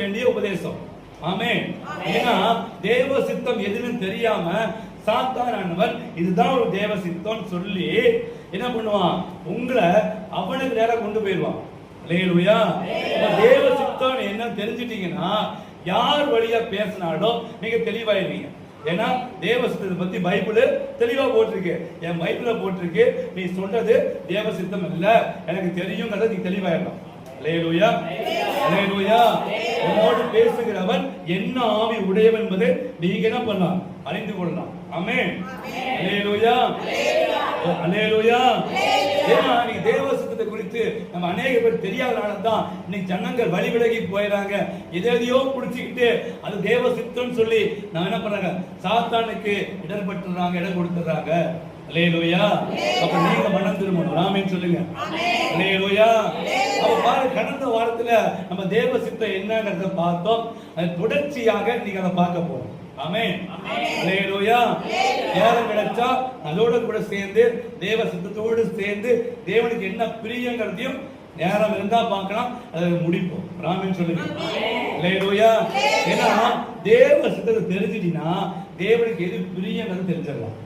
வேண்டிய உபதேசம். ஆமே ஏன்னா தேவ சித்தம் எதுன்னு தெரியாம சாத்தானவன் இதுதான் ஒரு தேவ சித்தம் சொல்லி என்ன பண்ணுவான்? உங்களை அவனுக்கு நேரம் கொண்டு போயிடுவான். அப்ப தேவ சித்தம் என்ன தெரிஞ்சிட்டீங்கன்னா யார் வழியா பேசினாலும் நீங்க தெளிவாயிருவீங்க ஏன்னா தேவ சித்தத்தை பத்தி பைபிள் தெளிவா போட்டிருக்கு. என் பைபிள்ல போட்டிருக்கு. நீ சொல்றது தேவ சித்தம் இல்ல எனக்கு தெரியுங்கிறத நீ தெளிவாயிடலாம் அல்லேலூயா அல்லேலூயா உன்னோடு பேசுகிறவன் என்ன ஆவி உடையவன் என்பதை நீங்க என்ன பண்ணலாம்? அறிந்து கொள்ளலாம். ஆமென். அல்லேலூயா அல்லேலூயா ஏன்னா நீங்க தேவ சித்தத்தை குறித்து நம்ம அநேக பேர் தெரியாதனால தான் இன்னைக்கு ஜனங்கள் வழி விலகி போயிடறாங்க எதையோ புடிச்சுக்கிட்டு அது தேவ சித்தம்னு சொல்லி நான் என்ன பண்றாங்க? சாத்தானுக்கு இடர்பட்டுறாங்க இடம் கொடுத்துறாங்க. அல்லேலூயா அப்ப நீங்க மனம் திரும்பணும். ராமேன்னு சொல்லுங்க. அல்லேலூயா பாருங்க கடந்த வாரத்துல நம்ம தேவ சித்தம் என்னங்கிறத பார்த்தோம். அது தொடர்ச்சியாக நீங்க அதை பார்க்க போறோம். அல்லேலூயா நேரம் கிடைச்சா அதோட கூட சேர்ந்து தேவ சித்தத்தோடு சேர்ந்து தேவனுக்கு என்ன பிரியங்கிறதையும் நேரம் இருந்தா பார்க்கலாம். அதை முடிப்போம். ராமன் சொல்லுங்க. அல்லேலூயா ஏன்னா தேவ சித்தத்தை தெரிஞ்சிட்டீங்கன்னா தேவனுக்கு எது பிரியங்கிறது தெரிஞ்சிடலாம்.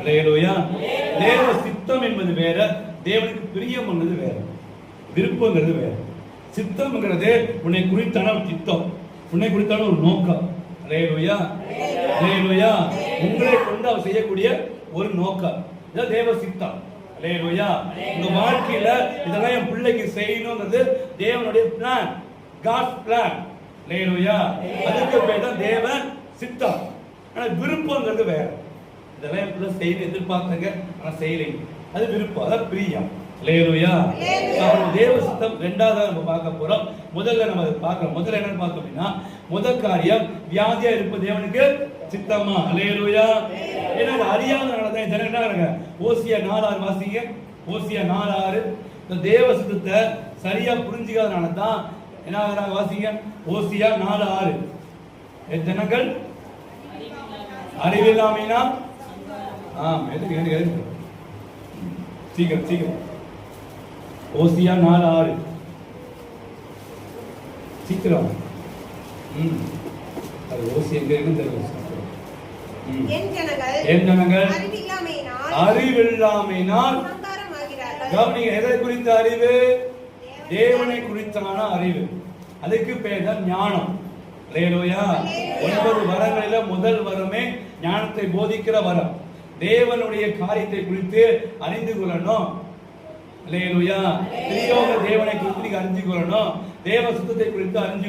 அல்லேலூயா தேவ சித்தம் என்பது வேற தேவனுக்கு பிரியம் என்பது வேற. விருப்பங்கிறது வேற. சித்தம்ங்கிறது உன்னை குறித்தான ஒரு சித்தம். உன்னை குறித்தான ஒரு நோக்கம். அல்லேலூயா அல்லேலூயா உங்களை கொண்டு அவர் செய்யக்கூடிய ஒரு நோக்கம். இதான் தேவ சித்தம். அல்லேலூயா உங்க வாழ்க்கையில இதெல்லாம் என் பிள்ளைக்கு செய்யணுங்கிறது தேவனுடைய பிளான் காட் பிளான் அல்லேலூயா அதுக்கு பேர் தான் தேவ சித்தம். ஆனா விருப்பங்கிறது வேற. இதெல்லாம் என் பிள்ளை செய்யணும் எதிர்பார்த்தங்க ஆனா செய்யலைங்க. அது விருப்பம். அதான் பிரியம். லேலுயா தேவ சித்தம் ரெண்டாவது நம்ம பார்க்க போறோம். முதல்ல நம்ம அதை பார்க்கிறோம். முதல்ல என்னன்னு பார்த்தோம் அப்படின்னா முதல் காரியம் வியாதியா இருப்பது தேவனுக்கு சித்தமா? லேலுயா ஏன்னா அது அறியாதனால தான் ஜனம் என்ன இருங்க ஓசியா நாலு ஆறு வாசிங்க. ஓசியா நாலு ஆறு இந்த தேவ சித்தத்தை சரியா புரிஞ்சுக்காதனால தான் என்ன வாசிங்க? ஓசியா நாலு ஆறு ஜனங்கள் அறிவில்லாமைனா ஆம் எதுக்கு எனக்கு சீக்கிரம் சீக்கிரம். ஓசியா நாலு ஆறு. சீக்கிரம். ம். அது ஓசி எங்க இருக்குன்னு தெரியல. ம். என் ஜனங்கள் அறிவில்லாமையினால். கவனிங்க எதை குறித்த அறிவு? தேவனை குறித்தான அறிவு. அதுக்கு பேர் தான் ஞானம். லேலோயா ஒன்பது வரங்களில முதல் வரமே ஞானத்தை போதிக்கிற வரம். தேவனுடைய காரியத்தை குறித்து அறிந்து கொள்ளணும். லேலுயா திரியோக தேவனை குறித்து நீங்க அறிந்து கொள்ளணும் தேவ சுத்தத்தை குறித்து அறிஞ்சு